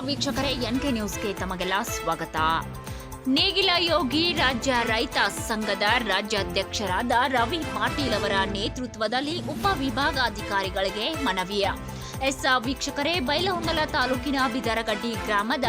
ವೀಕ್ಷಕರೇ ಎನ್ಕೆ ನ್ಯೂಸ್ಗೆ ತಮಗೆಲ್ಲ ಸ್ವಾಗತ. ನೇಗಿಲ ಯೋಗಿ, ರಾಜ್ಯ ರೈತ ಸಂಘದ ರಾಜ್ಯಾಧ್ಯಕ್ಷರಾದ ರವಿ ಪಾಟೀಲ್ ಅವರ ನೇತೃತ್ವದಲ್ಲಿ ಉಪವಿಭಾಗಾಧಿಕಾರಿಗಳಿಗೆ ಮನವಿ ಎಸ್ ವೀಕ್ಷಕರೇ ಬೈಲಹೊಂಗಲ ತಾಲೂಕಿನ ಬಿದರಗಡ್ಡಿ ಗ್ರಾಮದ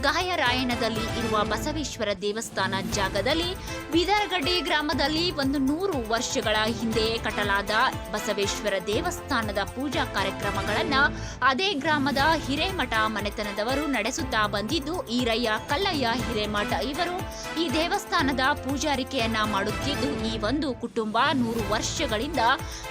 ಗಾಯರಾಯಣದಲ್ಲಿ ಇರುವ ಬಸವೇಶ್ವರ ದೇವಸ್ಥಾನ ಜಾಗದಲ್ಲಿ ಬಿದರಗಡ್ಡಿ ಗ್ರಾಮದಲ್ಲಿ ಒಂದು ನೂರು ವರ್ಷಗಳ ಹಿಂದೆ ಕಟ್ಟಲಾದ ಬಸವೇಶ್ವರ ದೇವಸ್ಥಾನದ ಪೂಜಾ ಕಾರ್ಯಕ್ರಮಗಳನ್ನು ಅದೇ ಗ್ರಾಮದ ಹಿರೇಮಠ ಮನೆತನದವರು ನಡೆಸುತ್ತಾ ಬಂದಿದ್ದು, ಈರಯ್ಯ, ಕಲ್ಲಯ್ಯ, ಹಿರೇಮಠ ಇವರು ಈ ದೇವಸ್ಥಾನದ ಪೂಜಾರಿಕೆಯನ್ನ ಮಾಡುತ್ತಿದ್ದು, ಈ ಒಂದು ಕುಟುಂಬ ನೂರು ವರ್ಷಗಳಿಂದ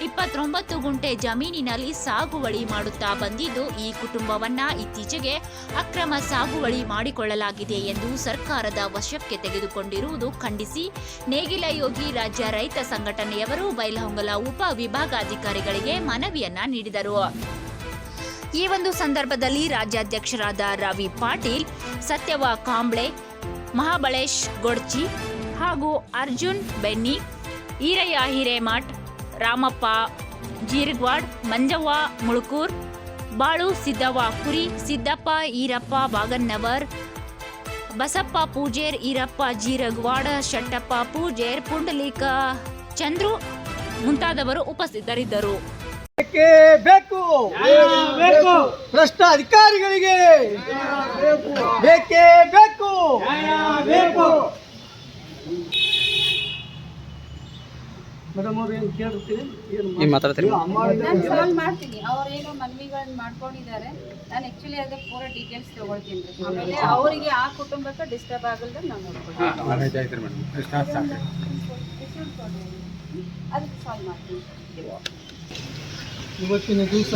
ಇಪ್ಪತ್ತೊಂಬತ್ತು ಗುಂಟೆ ಜಮೀನಿನಲ್ಲಿ ಸಾಗುವಳಿ ಮಾಡುತ್ತಾ ಬಂದಿದ್ದು ಈ ಕುಟುಂಬವನ್ನ ಇತ್ತೀಚೆಗೆ ಅಕ್ರಮ ಸಾಗುವಳಿ ಮಾಡಿಕೊಳ್ಳಲಾಗಿದೆ ಎಂದು ಸರ್ಕಾರದ ವಶಕ್ಕೆ ತೆಗೆದುಕೊಂಡಿರುವುದು ಖಂಡಿಸಿ. ನೇಗಿಲ ಯೋಗಿ ರಾಜ್ಯ ರೈತ ಸಂಘಟನೆಯವರು ಬೈಲಹೊಂಗಲ ಉಪ ವಿಭಾಗಾಧಿಕಾರಿಗಳಿಗೆ ಮನವಿಯನ್ನ ನೀಡಿದರು. ಈ ಒಂದು ಸಂದರ್ಭದಲ್ಲಿ ರಾಜ್ಯಾಧ್ಯಕ್ಷರಾದ ರವಿ ಪಾಟೀಲ್, ಸತ್ಯವ ಕಾಂಬ್ಳೆ, ಮಹಾಬಳೇಶ್ ಗೊಡ್ಚಿ ಹಾಗೂ ಅರ್ಜುನ್ ಬೆನ್ನಿ, ಈರಯ್ಯ ಹಿರೇಮಠ್, ರಾಮಪ್ಪ ಜೀರ್ಗ್ವಾಡ್, ಮಂಜವ್ವ ಮುಳುಕೂರ್ ಬಾಳು ಸಿದ್ದವ್ವ ಕುರಿ ಸಿದ್ದಪ್ಪ ಈರಪ್ಪ ಬಾಗನ್ನವರ್ ಬಸಪ್ಪ ಪೂಜೇರ್ ಈರಪ್ಪ ಜೀರಗ್ವಾಡ ಶಟ್ಟಪ್ಪ ಪೂಜೇರ್ ಪುಂಡಲೀಕ ಚಂದ್ರು ಮುಂತಾದವರು ಉಪಸ್ಥಿತರಿದ್ದರು. ಬೇಕೇ ಬೇಕು ಬೇಕು ಭ್ರಷ್ಟ ಅಧಿಕಾರಿಗಳಿಗೆ ಬೇಕೇ ಬೇಕು ಬೇಕು. ಮೇಡಮ್ ಅವ್ರು ಏನು ಕೇಳ್ತೀರಿ? ಏನು ಈಗ ನಾನು ಫೋನ್ ಮಾಡ್ತೀನಿ. ಅವ್ರು ಏನೋ ಮನವಿಗಳನ್ನ ಮಾಡ್ಕೊಂಡಿದ್ದಾರೆ. ನಾನು ಆ್ಯಕ್ಚುಲಿ ಅದ್ರ ಪೂರ ಡೀಟೇಲ್ಸ್ ತೊಗೊಳ್ತೀನಿ. ಆಮೇಲೆ ಅವರಿಗೆ ಆ ಕುಟುಂಬಕ್ಕೆ ಡಿಸ್ಟರ್ಬ್ ಆಗಲ್ದೆ ನಾನು ನೋಡ್ಕೊಳ್ತೀವಿ ಅದಕ್ಕೆ ಸಾಲ್ವ್ ಮಾಡ್ತೀನಿ. ಇವತ್ತಿನ ದಿವಸ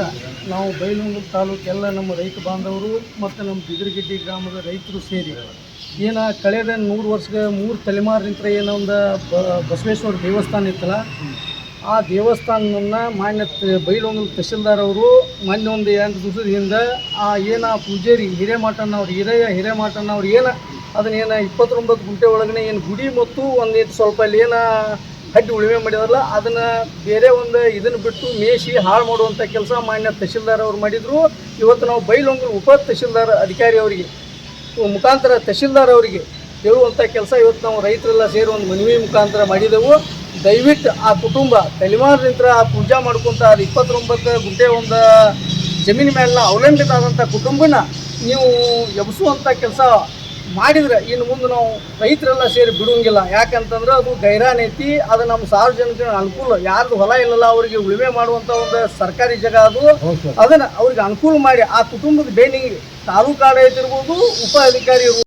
ನಾವು ಬೈಲೂರು ತಾಲೂಕೆಲ್ಲ ನಮ್ಮ ರೈತ ಬಾಂಧವರು ಮತ್ತು ನಮ್ಮ ಬಿದಿರಗಿಡ್ಡಿ ಗ್ರಾಮದ ರೈತರು ಸೇರಿ ಏನ ಕಳೆದ ನೂರು ವರ್ಷ ಮೂರು ತಲೆಮಾರಿನಿಂದ ಏನೋ ಒಂದು ಬಸವೇಶ್ವರ ದೇವಸ್ಥಾನ ಇತ್ತಲ್ಲ? ಆ ದೇವಸ್ಥಾನವನ್ನು ಮಾನ್ಯ ತಹಸೀಲ್ದಾರ್ ತಹಶೀಲ್ದಾರ್ ಅವರು ಮಾನ್ಯ ಒಂದು ಎಂಟು ದಿವಸದ ಹಿಂದೆ ಆ ಏನು ಆ ಪೂಜಾರಿ ಹಿರೇಮಠನ ಅವ್ರು, ಹಿರಿಯ ಹಿರೇಮಠನ ಅವ್ರು ಏನು ಅದನ್ನ ಏನು ಇಪ್ಪತ್ತೊಂಬತ್ತು ಗುಂಟೆ ಒಳಗನೆ ಏನು ಗುಡಿ ಮತ್ತು ಒಂದು ಸ್ವಲ್ಪ ಅಲ್ಲಿ ಏನು ಹಡ್ಡಿ ಉಳುಮೆ ಮಾಡಿದಾರಲ್ಲ ಅದನ್ನ ಬೇರೆ ಒಂದು ಇದನ್ನ ಬಿಟ್ಟು ಮೇಸಿ ಹಾಳು ಮಾಡುವಂಥ ಕೆಲಸ ಮಾನ್ಯ ತಹಶೀಲ್ದಾರ್ ಅವ್ರು ಮಾಡಿದ್ರು. ಇವತ್ತು ನಾವು ಬೈಲೊಂಗಲ್ ಉಪ ತಹಶೀಲ್ದಾರ್ ಅಧಿಕಾರಿ ಅವರಿಗೆ ಮುಖಾಂತರ ತಹಶೀಲ್ದಾರ್ ಅವರಿಗೆ ಹೇಳುವಂಥ ಕೆಲಸ. ಇವತ್ತು ನಾವು ರೈತರೆಲ್ಲ ಸೇರಿ ಒಂದು ಮನವಿ ಮುಖಾಂತರ ಮಾಡಿದೆವು. ದಯವಿಟ್ಟು ಆ ಕುಟುಂಬ ತಲೆಮಾರಿನಿಂದ ಆ ಪೂಜಾ ಮಾಡ್ಕೊಂತ ಅದು ಇಪ್ಪತ್ತೊಂಬತ್ತು ಗುಂಟೆ ಒಂದು ಜಮೀನು ಮೇಲೆ ಅವಲಂಬಿತ ಆದಂಥ ಕುಟುಂಬನ ನೀವು ಎಬ್ಸುವಂಥ ಕೆಲಸ ಮಾಡಿದ್ರೆ ಇನ್ನು ಮುಂದೆ ನಾವು ರೈತರೆಲ್ಲ ಸೇರಿ ಬಿಡುವಂಗಿಲ್ಲ. ಯಾಕಂತಂದ್ರೆ ಅದು ಗೈರಾನ್ ಐತಿ ಅದು ನಮ್ಮ ಸಾರ್ವಜನಿಕರ ಅನುಕೂಲ. ಯಾರ್ದು ಹೊಲ ಇಲ್ಲಲ್ಲ ಅವರಿಗೆ ಉಳುಮೆ ಮಾಡುವಂಥ ಒಂದು ಸರ್ಕಾರಿ ಜಾಗ ಅದು. ಅದನ್ನ ಅವ್ರಿಗೆ ಅನುಕೂಲ ಮಾಡಿ ಆ ಕುಟುಂಬದ ಬೇನಿಗೆ ತಾಲೂಕು ಆಡಳಿತ ಇರ್ಬೋದು ಉಪ ಅಧಿಕಾರಿ ಇರ್ಬೋದು.